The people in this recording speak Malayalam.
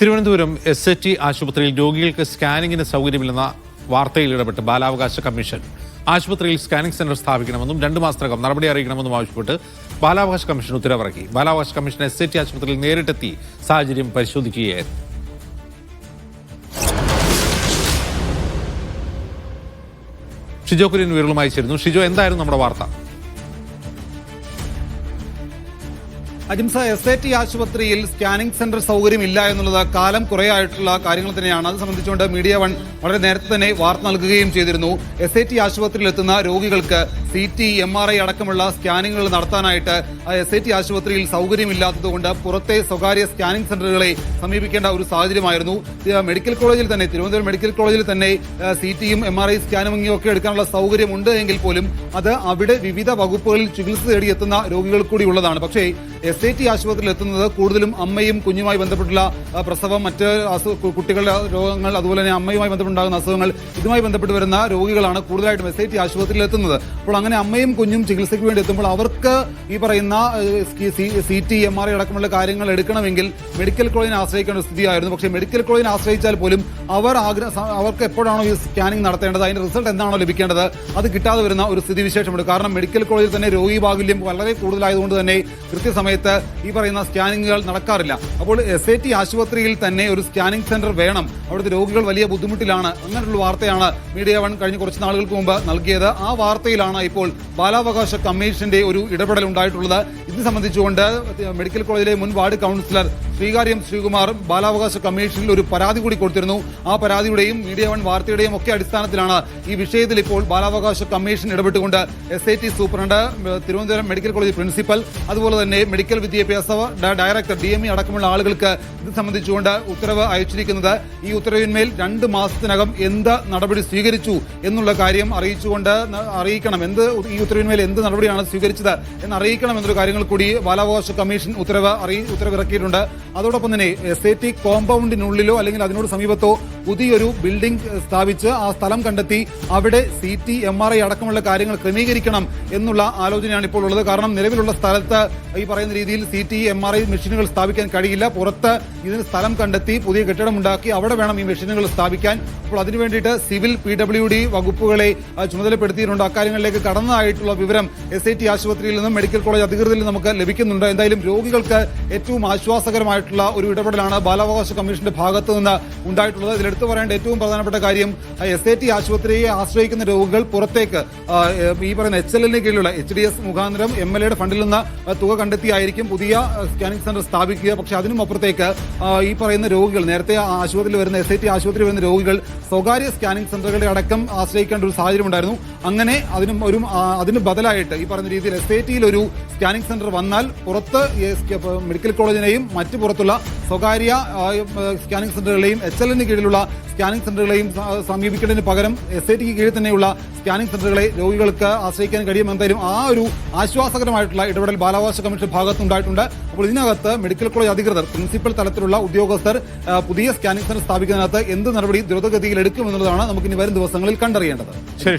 തിരുവനന്തപുരം എസ് എച്ച് ടി ആശുപത്രിയിൽ രോഗികൾക്ക് സ്കാനിങ്ങിന് സൗകര്യമില്ലെന്ന വാർത്തയിൽ ഇടപെട്ട് ബാലാവകാശ കമ്മീഷൻ. ആശുപത്രിയിൽ സ്കാനിംഗ് സെന്റർ സ്ഥാപിക്കണമെന്നും രണ്ട് മാസത്തിനകം നടപടി അറിയിക്കണമെന്നും ആവശ്യപ്പെട്ട് ബാലാവകാശ കമ്മീഷൻ ഉത്തരവിറക്കി. ബാലാവകാശ കമ്മീഷൻ എസ് എച്ച് ആശുപത്രിയിൽ നേരിട്ടെത്തി സാഹചര്യം പരിശോധിക്കുകയായിരുന്നു. ഷിജോ കുര്യൻ വിവരങ്ങളുമായി ചേരുന്നു. ഷിജോ എന്തായിരുന്നു നമ്മുടെ വാർത്ത? അജിംസ എസ് ഐ ടി ആശുപത്രിയിൽ സ്കാനിംഗ് സെന്റർ സൗകര്യം ഇല്ല എന്നുള്ളത് കാലം കുറേ ആയിട്ടുള്ള കാര്യങ്ങൾ തന്നെയാണ്. അത് സംബന്ധിച്ചുകൊണ്ട് മീഡിയ വൺ വളരെ നേരത്തെ തന്നെ വാർത്ത നൽകുകയും ചെയ്തിരുന്നു. എസ് ഐ ടി ആശുപത്രിയിൽ എത്തുന്ന രോഗികൾക്ക് C T M R I അടക്കമുള്ള സ്കാനിങ്ങുകൾ നടത്താനായിട്ട് എസ് ഐ ടി ആശുപത്രിയിൽ സൗകര്യമില്ലാത്തതുകൊണ്ട് പുറത്തെ സ്വകാര്യ സ്കാനിംഗ് സെന്ററുകളെ സമീപിക്കേണ്ട ഒരു സാഹചര്യമായിരുന്നു. മെഡിക്കൽ കോളേജിൽ തന്നെ തിരുവനന്തപുരം മെഡിക്കൽ കോളേജിൽ തന്നെ സി ടിയും എം ആർ ഐ സ്കാനിങ്ങും ഒക്കെ എടുക്കാനുള്ള സൗകര്യമുണ്ട് എങ്കിൽ പോലും അത് അവിടെ വിവിധ വകുപ്പുകളിൽ ചികിത്സ തേടിയെത്തുന്ന രോഗികൾ കൂടി ഉള്ളതാണ്. പക്ഷേ എസ് ഐ ടി ആശുപത്രിയിൽ എത്തുന്നത് കൂടുതലും അമ്മയും കുഞ്ഞുമായി ബന്ധപ്പെട്ടുള്ള പ്രസവം മറ്റ് കുട്ടികളുടെ രോഗങ്ങൾ അതുപോലെ തന്നെ അമ്മയുമായി ബന്ധപ്പെട്ടുണ്ടാകുന്ന അസുഖങ്ങൾ ഇതുമായി ബന്ധപ്പെട്ട് വരുന്ന രോഗികളാണ് കൂടുതലായിട്ടും എസ് ഐ ടി ആശുപത്രിയിൽ എത്തുന്നത്. അപ്പോൾ അങ്ങനെ അമ്മയും കുഞ്ഞും ചികിത്സയ്ക്ക് വേണ്ടി എത്തുമ്പോൾ അവർക്ക് ഈ പറയുന്ന C T M R I അടക്കമുള്ള കാര്യങ്ങൾ എടുക്കണമെങ്കിൽ മെഡിക്കൽ കോളേജിനെ ആശ്രയിക്കേണ്ട സ്ഥിതിയായിരുന്നു. പക്ഷേ മെഡിക്കൽ കോളേജിനെ ആശ്രയിച്ചാൽ പോലും അവർ അവർക്ക് എപ്പോഴാണോ ഈ സ്കാനിംഗ് നടത്തേണ്ടത് അതിന്റെ റിസൾട്ട് എന്താണോ ലഭിക്കേണ്ടത് അത് കിട്ടാതെ വരുന്ന ഒരു സ്ഥിതിവിശേഷമുണ്ട്. കാരണം മെഡിക്കൽ കോളേജിൽ തന്നെ രോഗി ബാഹുല്യം വളരെ കൂടുതലായതുകൊണ്ട് തന്നെ കൃത്യസമയത്ത് ഈ പറയുന്ന സ്കാനിങ്ങുകൾ നടക്കാറില്ല. അപ്പോൾ എസ് ഐ ടി ആശുപത്രിയിൽ തന്നെ ഒരു സ്കാനിംഗ് സെന്റർ വേണം. അവിടുത്തെ രോഗികൾ വലിയ ബുദ്ധിമുട്ടിലാണ്. അങ്ങനെയുള്ള വാർത്തയാണ് മീഡിയ വൺ കഴിഞ്ഞ കുറച്ച് നാളുകൾക്ക് മുമ്പ് നൽകിയത്. ആ വാർത്തയിലാണ് ഇപ്പോൾ ബാലാവകാശ കമ്മീഷന്റെ ഒരു ഇടപെടൽ ഉണ്ടായിട്ടുള്ളത്. ഇത് സംബന്ധിച്ചുകൊണ്ട് മെഡിക്കൽ കോളേജിലെ മുൻ വാർഡ് കൗൺസിലർ ശ്രീകാര്യം ശ്രീകുമാർ ബാലാവകാശ കമ്മീഷനിൽ ഒരു പരാതി കൂടി കൊടുത്തിരുന്നു. ആ പരാതിയുടെയും മീഡിയ വൺ വാർത്തയുടെയും ഒക്കെ അടിസ്ഥാനത്തിലാണ് ഈ വിഷയത്തിൽ ഇപ്പോൾ ബാലാവകാശ commission ഇടപെട്ടുകൊണ്ട് S I T superintendent Thiruvananthapuram medical college principal അതുപോലെ തന്നെ മെഡിക്കൽ വിദ്യാഭ്യാസ ഡ- ഡയറക്ടർ ഡി എം ഇ അടക്കമുള്ള ആളുകൾക്ക് ഇത് സംബന്ധിച്ചുകൊണ്ട് ഉത്തരവ് അയച്ചിരിക്കുന്നത് ഈ ഉത്തരവിന്മേൽ രണ്ട് മാസത്തിനകം എന്ത് നടപടി സ്വീകരിച്ചു എന്നുള്ള കാര്യം അറിയിച്ചുകൊണ്ട് അറിയിക്കണം. എന്ത് ഈ ഉത്തരവിന്മേൽ എന്ത് നടപടിയാണ് സ്വീകരിച്ചത് എന്ന് അറിയിക്കണം എന്നൊരു കാര്യങ്ങൾ കൂടി ബാലാവകാശ കമ്മീഷൻ ഉത്തരവ് അറിയി ഉത്തരവിറക്കിയിട്ടുണ്ട്. അതോടൊപ്പം തന്നെ എസ് ഐ ടി കോമ്പൗണ്ടിനുള്ളിലോ അല്ലെങ്കിൽ അതിനോട് സമീപത്തോ പുതിയൊരു ബിൽഡിംഗ് സ്ഥാപിച്ച് ആ സ്ഥലം കണ്ടെത്തി അവിടെ C T M R I അടക്കമുള്ള കാര്യങ്ങൾ ക്രമീകരിക്കണം എന്നുള്ള ആലോചനയാണ് ഇപ്പോൾ ഉള്ളത്. കാരണം നിലവിലുള്ള സ്ഥലത്ത് ഈ പറയുന്ന രീതിയിൽ C T M R I മെഷീനുകൾ സ്ഥാപിക്കാൻ കഴിയില്ല. പുറത്ത് ഇതിന് സ്ഥലം കണ്ടെത്തി പുതിയ കെട്ടിടം ഉണ്ടാക്കി അവിടെ വേണം ഈ മെഷീനുകൾ സ്ഥാപിക്കാൻ. അപ്പോൾ അതിനു വേണ്ടിയിട്ട് സിവിൽ പി ഡബ്ല്യു ഡി വകുപ്പുകളെ ചുമതലപ്പെടുത്തിയിട്ടുണ്ട്. അക്കാര്യങ്ങളിലേക്ക് കടന്നതായിട്ടുള്ള വിവരം എസ് ഐ ടി ആശുപത്രിയിൽ നിന്നും മെഡിക്കൽ കോളേജ് അധികൃതരിൽ നമുക്ക് ലഭിക്കുന്നുണ്ട്. എന്തായാലും രോഗികൾക്ക് ഏറ്റവും ആശ്വാസകരമായിട്ടുള്ള ഒരു ഇടപെടലാണ് ബാലാവകാശ കമ്മീഷന്റെ ഭാഗത്തു നിന്ന് ഉണ്ടായിട്ടുള്ളത്. ഇതിലെടുത്തു പറയേണ്ട ഏറ്റവും പ്രധാനപ്പെട്ട കാര്യം എസ് ഐ ടി ആശുപത്രിയെ ആശ്രയിക്കുന്ന രോഗികൾ പുറത്തേക്ക് ഈ പറയുന്ന എച്ച് എല്ലിന് കീഴിലുള്ള എച്ച് ഡി എസ് മുഖാന്തരം എം എൽ എയുടെ ഫണ്ടിൽ നിന്ന് തുക തുക കണ്ടെത്തിയായിരിക്കും പുതിയ സ്കാനിംഗ് സെന്റർ സ്ഥാപിക്കുക. പക്ഷെ അതിനും അപ്പുറത്തേക്ക് ഈ പറയുന്ന രോഗികൾ നേരത്തെ ആശുപത്രിയിൽ വരുന്ന എസ് ഐ ടി ആശുപത്രി വരുന്ന രോഗികൾ സ്വകാര്യ സ്കാനിംഗ് സെന്ററുകളുടെ അടക്കം ആശ്രയിക്കേണ്ട ഒരു സാഹചര്യം ഉണ്ടായിരുന്നു. അങ്ങനെ അതിനും ഒരു അതിന് ബദലായിട്ട് ഈ പറയുന്ന രീതിയിൽ എസ് ഐ ടിയിൽ ഒരു സ്കാനിംഗ് സെന്റർ വന്നാൽ പുറത്ത് മെഡിക്കൽ കോളേജിനെയും മറ്റു പുറത്തുള്ള സ്വകാര്യ സ്കാനിംഗ് സെന്ററുകളെയും എച്ച് എല്ലിന് കീഴിലുള്ള സ്കാനിംഗ് സെന്ററുകളെയും സമീപിക്കേണ്ടതിന് പകരം എസ് ഐ ടിക്ക് കീഴിൽ തന്നെയുള്ള സ്കാനിംഗ് സെന്ററുകളെ രോഗികൾക്ക് ആശ്രയിക്കാൻ കഴിയുമെന്തായാലും ആ ഒരു ആശ്വാസകരമായിട്ടുള്ള ഇടപെടൽ ബാലാവകാശ കമ്മീഷൻ ഭാഗത്തുണ്ടായിട്ടുണ്ട് അപ്പോൾ ഇതിനകത്ത് മെഡിക്കൽ കോളേജ് അധികൃതർ പ്രിൻസിപ്പൽ തലത്തിലുള്ള ഉദ്യോഗസ്ഥർ പുതിയ സ്കാനിംഗ് സെന്റർ സ്ഥാപിക്കുന്നതിനകത്ത് എന്ത് നടപടി ദ്രുതഗതിയിൽ എടുക്കുമെന്നുള്ളതാണ് നമുക്ക് ഇനി വരും ദിവസങ്ങളിൽ കണ്ടറിയേണ്ടത്. ശരി